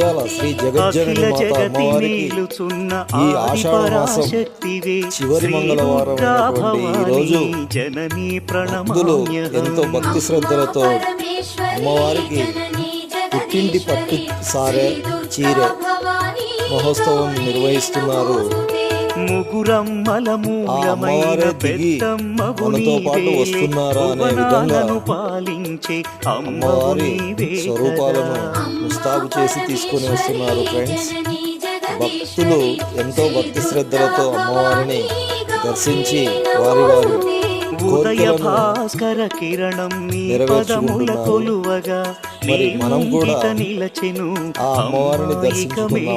నంద్యాల శ్రీ జగజ్జనని మాత అమ్మవారికి ఈ ఆషాఢ మాసం చివరి మంగళవారం ఈ రోజు భక్తులు ఎంతో భక్తి శ్రద్ధలతో అమ్మవారికి పుట్టింటి పట్టు సారె చీర మహోత్సవం నిర్వహిస్తున్నారు మనతో పాటు. వస్తున్నారా అనే విధంగా అమ్మవారి స్వరూపాలను కదా. ముస్తాబు చేసి తీసుకొని వస్తున్నారు ఫ్రెండ్స్ భక్తులు ఎంతో భక్తి శ్రద్ధలతో అమ్మవారిని దర్శించి వారి వారి ఉదయ భాస్కర కిరణం నీ. పదముల కొలువగా నీ మనం కూడా ముంగిట నిలచెను ఆ అమ్మవారిని అమ్మా